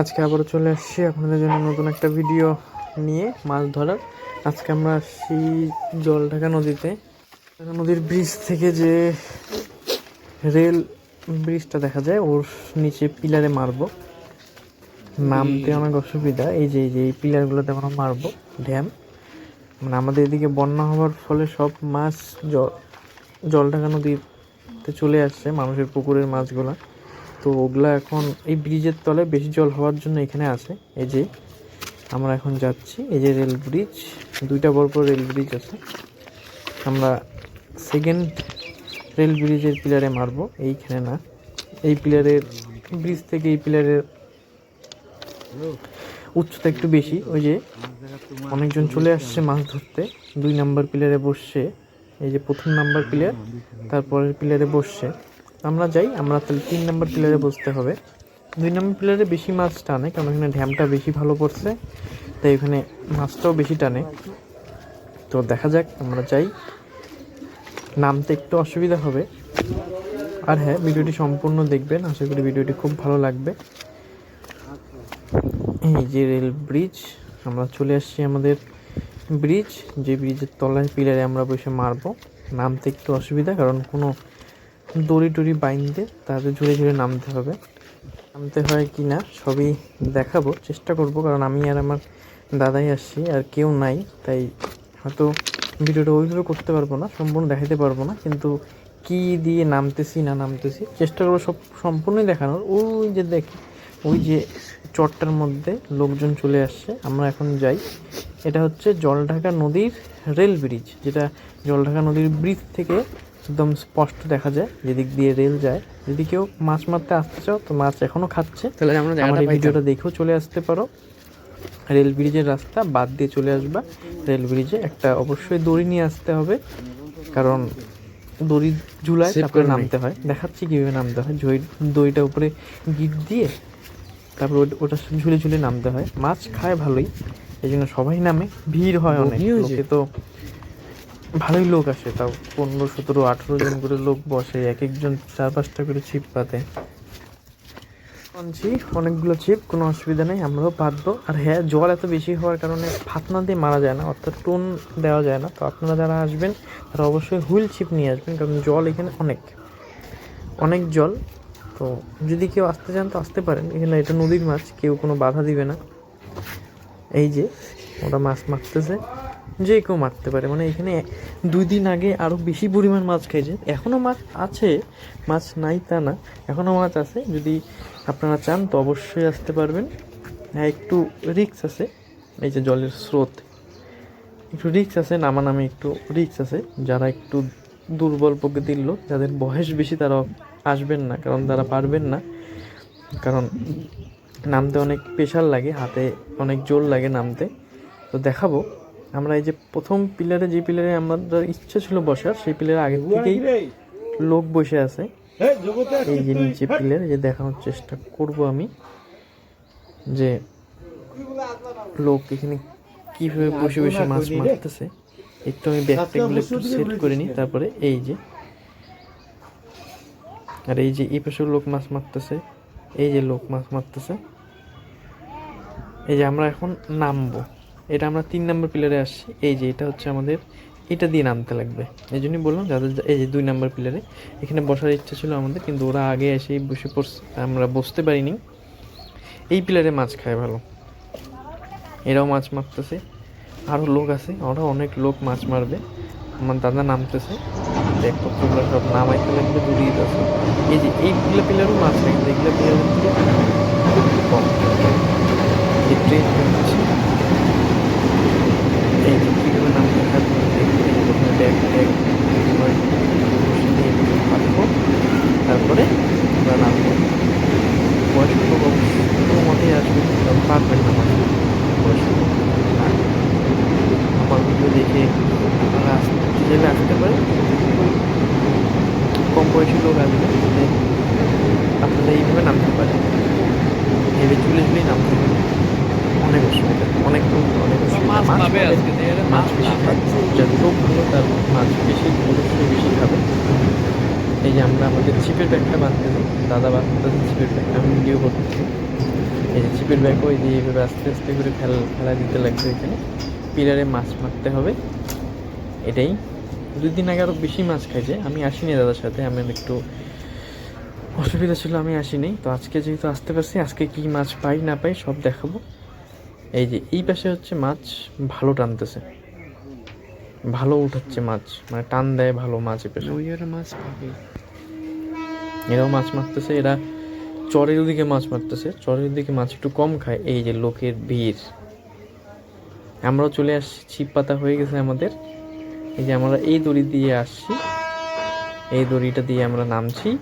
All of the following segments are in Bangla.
আজকে আবারও চলে আসছি আপনাদের জন্য নতুন একটা ভিডিও নিয়ে মাছ ধরার। আজকে আমরা আসছি জলঢাকা নদীতে। নদীর ব্রিজ থেকে যে রেল ব্রিজটা দেখা যায় ওর নিচে পিলারে মারবো। নামতে অনেক অসুবিধা। এই যে এই যে এই পিলারগুলোতে আমরা মারবো ড্যাম মানে আমাদের এদিকে বন্যা হওয়ার ফলে সব মাছ জল জল ঢাকা নদীতে চলে আসছে মানুষের পুকুরের মাছগুলা। তো ওগুলা এখন এই ব্রিজের তলায় বেশি জল হওয়ার জন্য এখানে আছে। এই যে আমরা এখন যাচ্ছি, এই যে রেল ব্রিজ দুইটা বড় বড় রেল ব্রিজ আছে। আমরা সেকেন্ড রেল ব্রিজের পিলারে মারবো, এইখানে না। এই পিলারের ব্রিজ থেকে এই পিলারের উচ্চতা একটু বেশি, ওই যে অনেকজন চলে আসছে মাছ ধরতে। দুই নাম্বার পিলারে বসছে, এই যে প্রথম নাম্বার পিলার তারপরের পিলারে বসছে। আমরা যাই, আমরা তাহলে তিন নম্বর প্লেয়ারে বসতে হবে। দুই নম্বর প্লেয়ারে বেশি মাছ টানে, কারণ এখানে ড্যামটা বেশি ভালো পড়ছে তাই এখানে মাছটাও বেশি টানে। তো দেখা যাক, আমরা যাই। নামতে একটু অসুবিধা হবে। আর হ্যাঁ ভিডিওটি সম্পূর্ণ দেখবেন, আশা করি ভিডিওটি খুব ভালো লাগবে। এই যে রেল ব্রিজ আমরা চলে আসছি আমাদের ব্রিজ যে ব্রিজের তলায় পিলারে আমরা বসে মারবো। নামতে একটু অসুবিধা, কারণ কোনো দড়ি টড়ি বাইন্দে তাদের ঝুড়ে ঝুড়ে নামতে হবে। নামতে হয় কি না সবই দেখাবো, চেষ্টা করব, কারণ আমি আর আমার দাদাই আসছি, আর কেউ নাই, তাই হয়তো ভিডিওটা ওইভাবে করতে পারব না, সম্পূর্ণ দেখাতে পারব না, কিন্তু কি দিয়ে নামতেছি, না নামতেছি, চেষ্টা করব সব সম্পূর্ণই দেখানোর। ওই যে দেখ, ওই যে চটটার মধ্যে লোকজন চলে আসছে, আমরা এখন যাই। এটা হচ্ছে জলঢাকা নদীর রেল ব্রিজ, যেটা জলঢাকা নদীর ব্রিজ থেকে একদম স্পষ্ট দেখা যায় যেদিক দিয়ে রেল যায়। যদি কেউ মাছ মারতে আসতে চাও তো মাছ এখনও খাচ্ছে। তাহলে আমরা আমার এই ভিডিওটা দেখেও চলে আসতে পারো। রেল ব্রিজের রাস্তা বাদ দিয়ে চলে আসবা। রেল ব্রিজে একটা অবশ্যই দড়ি নিয়ে আসতে হবে। কারণ দড়ি ঝুলায় তারপরে নামতে হয়। দেখাচ্ছি কীভাবে নামতে হয়। ঝই দড়িটা উপরে গিট দিয়ে তারপর ওটা- ওটা ঝুলে ঝুলে নামতে হয়। মাছ খায় ভালোই এই জন্য সবাই নামে। ভিড় হয় অনেক। লোকে তো ভালোই লোক আসে, তাও পনেরো, সতেরো, আঠেরো জন করে লোক বসে, এক একজন চার পাঁচটা করে ছিপ পাতে। আনছি অনেকগুলো ছিপ, কোনো অসুবিধা নেই, আমরাও পাতবো। আর হ্যাঁ জল এত বেশি হওয়ার কারণে ফাতনা দিয়ে মারা যায় না, অর্থাৎ টোন দেওয়া যায় না। তো আপনারা যারা আসবেন, তারা অবশ্যই হুইল ছিপ নিয়ে আসবেন, কারণ জল এখানে অনেক অনেক জল। তো যদি কেউ আসতে চান তো আসতে পারেন, এখানে এটা নদীর মাছ, কেউ কোনো বাধা দিবে না। এই যে, ওরা মাছ মারতেছে। যে কেউ মারতে পারে। মানে এখানে দুই দিন আগে আরও বেশি পরিমাণ মাছ খেয়েছে। এখনও মাছ আছে, মাছ নাই তা না। এখনও মাছ আছে, যদি আপনারা চান তো অবশ্যই আসতে পারবেন। হ্যাঁ একটু রিক্স আছে, এই যে জলের স্রোত। একটু রিক্স আছে নামানামি একটু রিক্স আছে। যারা একটু দুর্বল প্রকৃতির লোক, যাদের বয়স বেশি তারা আসবেন না, কারণ তারা পারবেন না। কারণ নামতে অনেক প্রেশার লাগে, হাতে অনেক জোর লাগে নামতে। তো দেখাবো। আমরা এই যে প্রথম পিলারে যে পিলারে আমাদের ইচ্ছা ছিল বসার সেই পিলারে আগে থেকেই লোক বসে আছে। এই যে নিচে পিলার যে দেখানোর চেষ্টা করব আমি যে লোক এখানে কীভাবে বসে বসে মাছ মারতেছে। একটু আমি ব্যাগগুলো একটু সেট করে নিই তারপরে এই যে। আর এই যে এই পাশে লোক মাছ মারতেছে এই যে লোক মাছ মারতেছে। এই যে আমরা এখন নামবো। এটা আমরা তিন নম্বর পিলারে আসছি। এই যে এটা হচ্ছে আমাদের, এটা দিয়ে নামতে লাগবে। এই জন্যই বললাম, যাদের এই যে দুই নম্বর পিলারে এখানে বসার ইচ্ছা ছিল আমাদের, কিন্তু ওরা আগে এসেই বসে পড়ছে, আমরা বসতে পারিনি। এই পিলারে মাছ খায় ভালো। এরাও মাছ মারতেছে। আরও লোক আছে ওরা অনেক লোক মাছ মারবে। আমার দাদা নামতেছে। ব্যাগপত্রগুলো সব নামাইতে লাগবে দূরিয়ে আছে এই যে এই পিলা পিলারও মাছ লাগে এগুলো পিলারের থেকে একটু কম এই যে কীভাবে নামতে হয় আপনারা দেখবেন বসে তারপরে আমরা নামবো। বয়স্ক কোনো মতেই আসবে পারবেন না মানে বয়স্ক আমার ভিডিও দেখে আপনারা আসতে চাইলে আসতে পারেন কম বয়সী লোক আসবে আপনারা এইভাবে নামতে পারেন। ভেবে চুলে চুলেই নামতে পারেন। অনেক অসুবিধা, অনেক মাছ পাবে। আজকে বেশি। খাচ্ছে যার ভালো তার মাছ বেশি খাবে। এই যে আমরা আমাদের চিপের ব্যাগটা বাঁধতেছি দাদা বাঁধতেছে চিপের ব্যাগটা আমি ভিডিও করতেছি এই যে চিপের ব্যাগ ওই দিয়ে এভাবে আস্তে আস্তে করে ফেলা ফেলা দিতে লাগবে এখানে। পিলারে মাছ মারতে হবে এটাই। দুই দিন আগে আরও বেশি মাছ খাইছে আমি আসিনি দাদার সাথে আমি একটু অসুবিধা ছিল আমি আসিনি। তো আজকে যেহেতু আসতে পারছি আজকে কি মাছ পাই না পাই সব দেখাবো। এই যে এই পাশে হচ্ছে মাছ ভালো টানতেছে। ভালো উঠাচ্ছে মাছ মানে টান দেয় ভালো মাছ এ পাশে। মাছ পাবে। এরাও মাছ মারতেছে এরা চরের দিকে মাছ মারতেছে চরের দিকে মাছ একটু কম খায়। এই যে লোকের ভিড়। আমরাও চলে আসছি ছিপ পাতা হয়ে গেছে আমাদের। এই যে আমরা এই দড়ি দিয়ে আসছি। এই দড়িটা দিয়ে আমরা নামছি।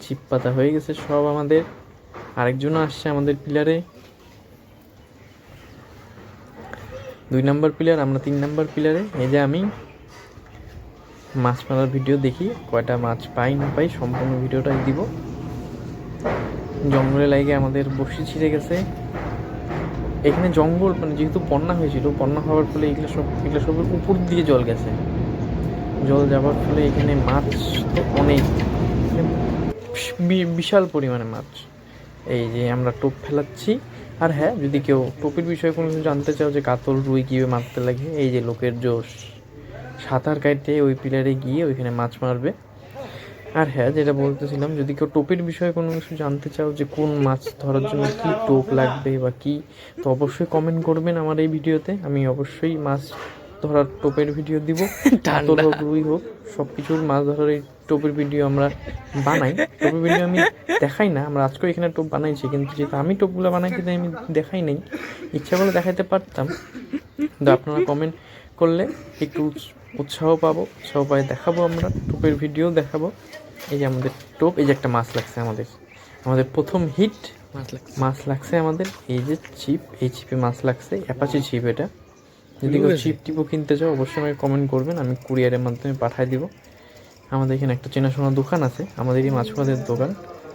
ছিপ পাতা হয়ে গেছে সব আমাদের। আরেকজনও আসছে আমাদের পিলারে। দুই নম্বর পিলার আমরা তিন নম্বর পিলারে এই যে আমি মাছ মারার ভিডিও দেখি, কয়টা মাছ পাই, না পাই, সম্পূর্ণ ভিডিওটাই দিব। জঙ্গলে লাগে আমাদের বসি ছিঁড়ে গেছে। এখানে জঙ্গল মানে যেহেতু বন্যা হয়েছিল, বন্যা হওয়ার ফলে এগুলো সব, এগুলো সবের উপর দিয়ে জল গেছে। জল যাওয়ার ফলে এখানে মাছ তো অনেক। বিশাল পরিমাণে মাছ। এই যে আমরা টোপ ফেলাচ্ছি। আর হ্যাঁ যদি কেউ টোপির বিষয়ে কোনো কিছু জানতে চাও যে কাতল, রুই কীভাবে মারতে লাগে, এই যে লোকের জোশ, সাঁতার কাটতে ওই পিলারে গিয়ে ওইখানে মাছ মারবে। আর হ্যাঁ যেটা বলতেছিলাম, যদি কেউ টোপের বিষয়ে কোনো কিছু জানতে চাও যে কোন মাছ ধরার জন্য কী টোপ লাগবে বা কী, তো অবশ্যই কমেন্ট করবেন আমার এই ভিডিওতে। আমি অবশ্যই মাছ ধরার টোপের ভিডিও দিব। কাতল হোক রুই হোক সব কিছুর মাছ ধরার এই টোপের ভিডিও আমরা বানাই। টোপের ভিডিও আমি দেখাই না আমরা আজকেও এখানে টোপ বানাইছি কিন্তু যেহেতু আমি টোপগুলো বানাই কিন্তু আমি দেখাই নাই। ইচ্ছা করলে দেখাইতে পারতাম। কিন্তু আপনারা কমেন্ট করলে একটু উৎস- উৎসাহ পাবো উৎসাহ পাই দেখাবো আমরা টোপের ভিডিও দেখাবো। এই যে আমাদের টোপ এই যে একটা মাছ লাগছে আমাদের। আমাদের প্রথম হিট মাছ লাগছে। মাছ লাগছে আমাদের। এই যে চিপ এই চিপে মাছ লাগছে অ্যাপাচি চিপ এটা। যদি কেউ চিপ টিপও কিনতে চাও অবশ্যই আমাকে কমেন্ট করবেন আমি কুরিয়ারের মাধ্যমে পাঠিয়ে দিব। আমাদের এখানে একটা চেনাশোনা দোকান আছে আমাদের এই মাছ ভাতের দোকান।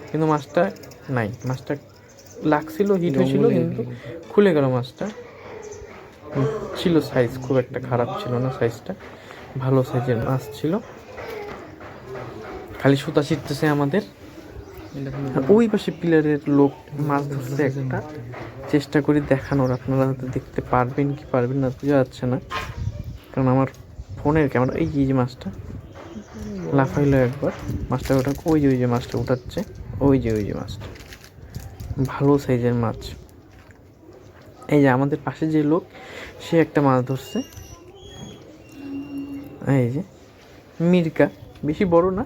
কিন্তু মাছটা নাই মাছটা লাগছিল হিট হয়েছিল কিন্তু খুলে গেল মাছটা। ছিল সাইজ খুব একটা খারাপ ছিল না সাইজটা ভালো সাইজের মাছ ছিল। খালি সুতা ছিটতেছে আমাদের। ওই পাশে পিলারের লোক মাছ ধরছে একটা। চেষ্টা করি দেখানোর, আপনারা হয়তো দেখতে পারবেন কি পারবেন না, বোঝা যাচ্ছে না। কারণ আমার ফোনের ক্যামেরা, এই যে মাছটা, লাফাইলো একবার। মাছটা ওটা, ওই যে ওই যে মাছটা উঠাচ্ছে, ওই যে ওই যে মাছটা। ভালো সাইজের মাছ। এই যে আমাদের পাশে যে লোক, সে একটা মাছ ধরছে। এই যে, মির্কা, বেশি বড় না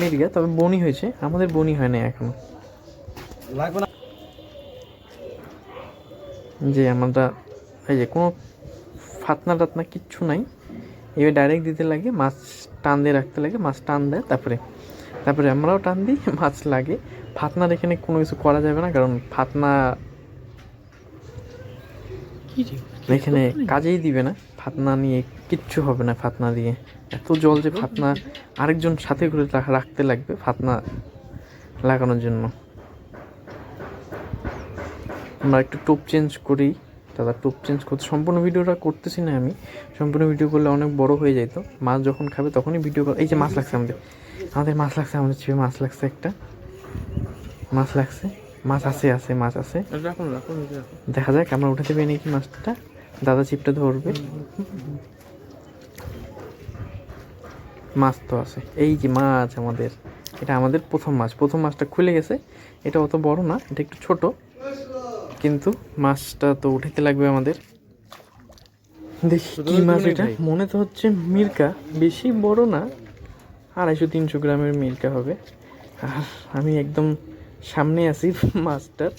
মির্গা তবে বনি হয়েছে। আমাদের বনি হয় না এখনও। লাগবে না? যে আমরা এই যে কোনো ফাতনা টাতনা কিচ্ছু নাই। এবার ডাইরেক্ট দিতে লাগে মাছ টান দিয়ে রাখতে লাগে মাছ টান দেয় তারপরে তারপরে আমরাও টান দিই মাছ লাগে। ফাতনার এখানে কোনো কিছু করা যাবে না কারণ ফাতনা এখানে কাজেই দিবে না। ফাতনা নিয়ে কিচ্ছু হবে না ফাতনা দিয়ে। এত জল যে ফাতনা আরেকজন সাথে করে রাখতে লাগবে ফাতনা লাগানোর জন্য। আমরা একটু টোপ চেঞ্জ করি। দাদা টোপ চেঞ্জ করতে সম্পূর্ণ ভিডিওটা করতেছি না আমি। সম্পূর্ণ ভিডিও করলে অনেক বড় হয়ে যেত মাছ যখন খাবে তখনই ভিডিও এই যে মাছ লাগছে আমাদের। আমাদের মাছ লাগছে আমাদের ছিপে মাছ লাগছে একটা। মাছ লাগছে। মাছ আছে আছে মাছ আছে। দেখা যাক আমরা উঠাতে পারি নাকি মাছটা। দাদা চিপটা ধরবে। মাছ তো আছে। এই যে মাছ আমাদের এটা আমাদের প্রথম মাছ। প্রথম মাছটা খুলে গেছে। এটা অত বড় না এটা একটু ছোট। কিন্তু মাছটা তো উঠাতে লাগবে আমাদের। দেখি কি মাছ এটা। মনে তো হচ্ছে মির্কা বেশি বড় না আড়াইশো তিনশো গ্রামের মির্কা হবে। আর আমি একদম সামনে আছি মাছটার।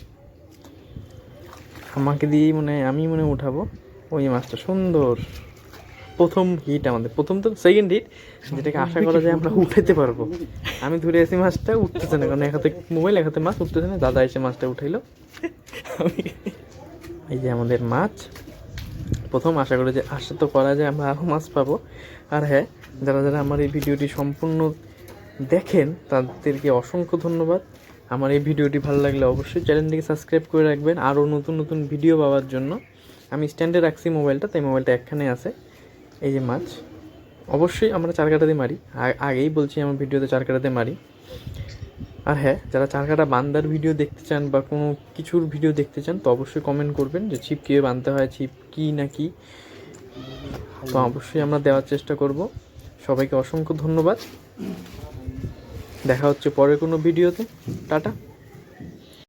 আমাকে দিয়েই মনে আমি মনে উঠাবো। ওই মাছটা সুন্দর। প্রথম হিট আমাদের, প্রথম তো সেকেন্ড হিট যেটাকে আশা করা যায় আমরা উঠাতে পারব। আমি ধরে আছি মাছটা উঠতেছে না, কারণ এক হাতে মোবাইল এক হাতে মাছ উঠতেছে না, দাদা এসে মাছটা উঠাইলো। এই যে আমাদের মাছ, প্রথম আশা করি যে আশা তো করা যায়, আমরা আরও মাছ পাবো। আর হ্যাঁ যারা যারা আমার এই ভিডিওটি সম্পূর্ণ দেখেন, তাদেরকে অসংখ্য ধন্যবাদ। আমার এই ভিডিওটি ভালো লাগলে অবশ্যই চ্যানেলটিকে সাবস্ক্রাইব করে রাখবেন আরও নতুন নতুন ভিডিও পাওয়ার জন্য। আমি স্ট্যান্ডে রাখছি মোবাইলটা, তাই মোবাইলটা একখানে আছে। এই যে মাছ। অবশ্যই আমরা চার কাটাতে মারি। আগেই বলছি আমার ভিডিওতে চার কাটাতে মারি। আর হ্যাঁ যারা চার কাটা বান্দার ভিডিও দেখতে চান বা কোনো কিছুর ভিডিও দেখতে চান, তো অবশ্যই কমেন্ট করবেন যে ছিপ কীভাবে বানতে হয়, ছিপ কী না কি। তো অবশ্যই আমরা দেওয়ার চেষ্টা করব। সবাইকে অসংখ্য ধন্যবাদ। দেখা হচ্ছে পরের কোনো ভিডিওতে। টাটা।